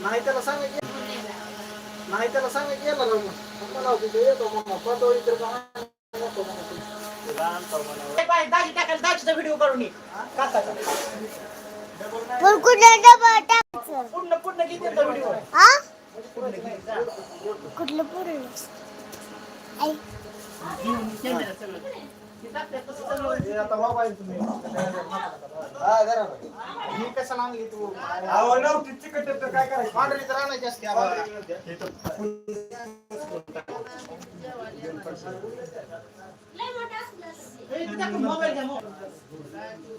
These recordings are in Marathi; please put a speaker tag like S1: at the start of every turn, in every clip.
S1: नाही त्याला सांगायचं नाही त्याला राव मग मला येतो मग पदो इतर नको दाजी टाकायला दाजीचा व्हिडिओ करून ये. काकाचा
S2: पण कुठं डबा टाकायचं?
S1: पूर्ण पूर्ण किती व्हिडिओ
S2: हा? कुठलं पुरलं आई.
S1: आता मोबाईल तुम्ही हा जरा ही कशाला आणली तू
S3: अहो नव्हती चिकट तर काय करायचं
S1: पांढरी तर आणायची असते आम्हाला. ए, तिच्याकडून मोबाईल घ्या, मोबाईल.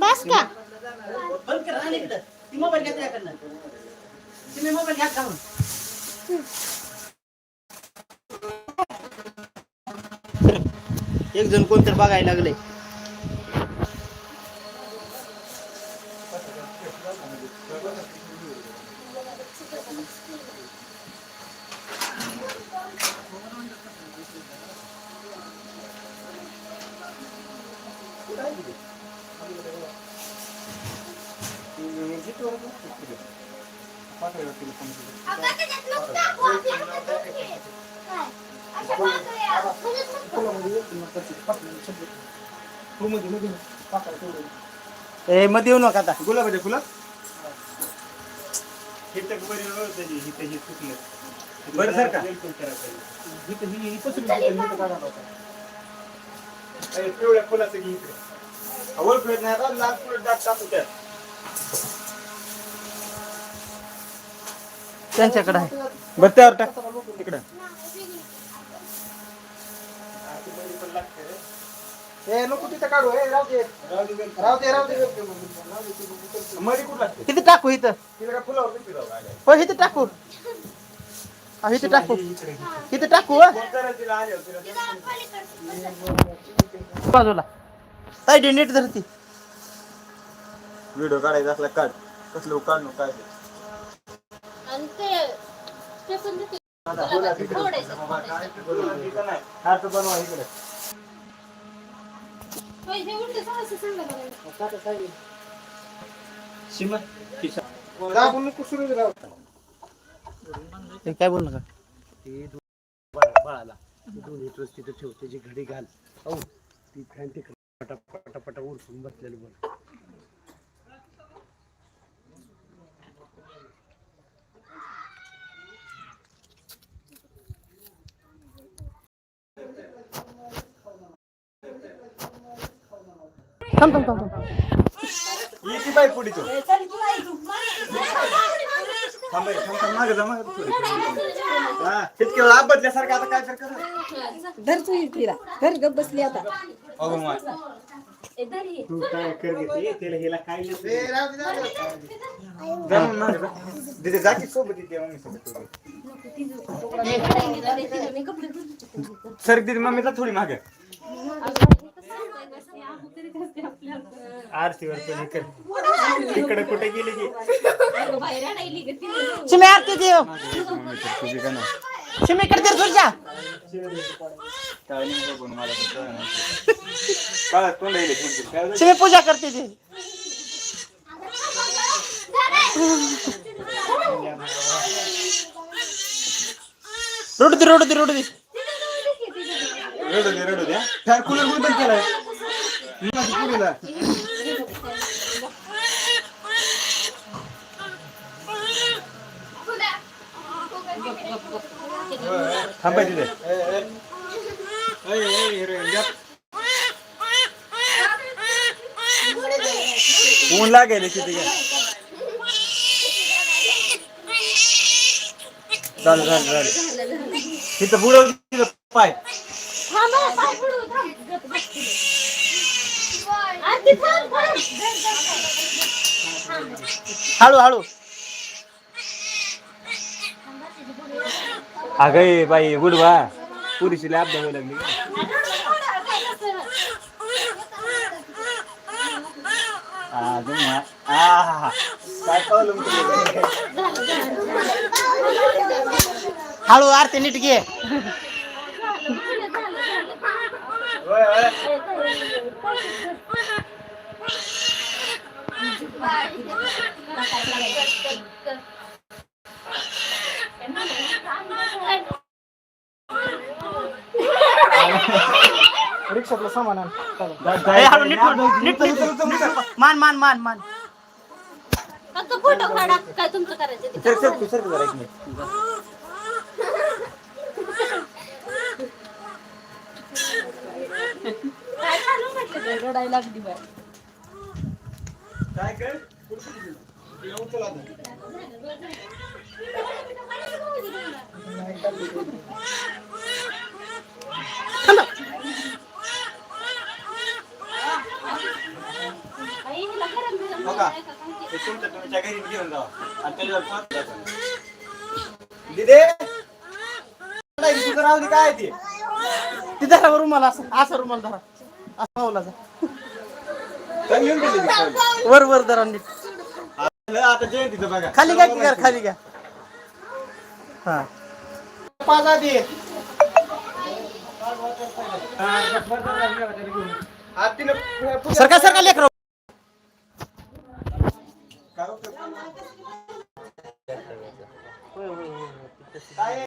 S1: बस
S2: का
S1: बंद करा आणि इकडं. ती मोबाईल घ्या त्याकडनं. तुम्ही मोबाईल घ्या का? एक जण कोणतरी बघायला लागले ए मध्ये येऊ नका आता.
S3: गुलाबाचे फुलं हे तर बरी त्याची ही त्याची चुकलं बरं सर का? अरे, पिवळ्या फुलाचं घे इकडे. ओळख येत नाही आता लाल डाग टाकू त्यात
S1: त्यांच्याकडे आहे.
S3: बरं त्यावर टाक. इकडं.
S1: ए नको तिथं काढू ए राहू दे. राहू दे राहू दे.
S3: मध्ये कुठं लागते?
S1: किती टाकू इथं.
S3: तिकडे फुलावर लागले.
S1: हो इथं टाकू. हा इथं टाकू. इथं टाकू हं.
S3: तिला आले होते?
S1: बाजूला. ताई नीट धरती.
S3: व्हिडिओ काढायचा असला काढ. कसलं काढणं काय ते.
S2: आणि ते ते पण
S3: हात बनवा इकडे.
S2: हे उलटे सांगा
S1: काय बोल नका
S4: बाळाला. दोन दिवस तिथे ठेव त्याची घडी घाल. हो ती फॅन ते ಪಟ ಪಟ ಪಟ ಊರು ತುಂಬ
S1: ತೆಲುಗು ತಮ್ ತಮ್ ತಮ್
S3: ತಮ್ ಈಸಿ ಬೈ ಪುಡಿತು थांब थांब थांब मागे जा मागे पुढे. हा इतके वेळा बदल्यासारखं आता काय तर करा
S5: धर तू तिला धर गप बसली आता.
S3: अगो माय. तू काय कर घेते त्याला हिला काय. जा सोबत मम्मी सोबत सर दिदी मम्मीला थोडी मागे. आरतीवर पण कर इकडे कुठे गेली की
S1: चिमे आरती देव.
S3: मम्मी तर तुझी का नाही
S1: चिमे कडे तुझ्या
S3: काय नाही बघून मला तर झालं?
S1: चिमे पूजा करते ते. रोड दे रोड दे रोड दे.
S3: रडू दे रडू दे. फॅन कूलर बंद केलाय? थांबाय तिथे. ऊन लागेल तिथे. काय चालेल चालेल तिथं बुडव तिथं पाय
S2: थांबा, पाय.
S3: हळू हळू. अगं ए बाई गुडवा पुरीची लॅब द्यावी लागली अगं मा- आहा. काय कळलं मग तुला?
S1: हळू आरती नीट घे
S3: होय, होय.
S1: रिक्षातलं सामान आण. चला. ए, हळू नीट
S3: जाय-
S1: नीट नीट नीट नीट. मान मान मान मान.
S2: फक्त फोटो काढा काय तुमचं करायचं ते.
S3: सर सर तू सर जरा एक मिनिट.
S2: काय चालू म्हटलं?
S5: रडायला लागली बाय
S3: काय कर
S2: आई, हिला गरम गरम
S3: हो का?
S2: ते?
S3: तुमच्या तुमच्या घरी घेऊन जावा आणि त्याच्यावर. दिदे तुझं राहू दे काय ते
S1: ती धरा रुमाल असं असं रुमाल धरा असं मावला जा
S3: काय घेऊन गेली ती खाली?
S1: वर वर धरा नीट
S3: आलं, आता जयंतीचं बघा
S1: खाली घ्या की घर खाली घ्या हा पाच आधी
S3: आज तिनं
S1: सरका सरका लेकर
S3: काय होतं? काय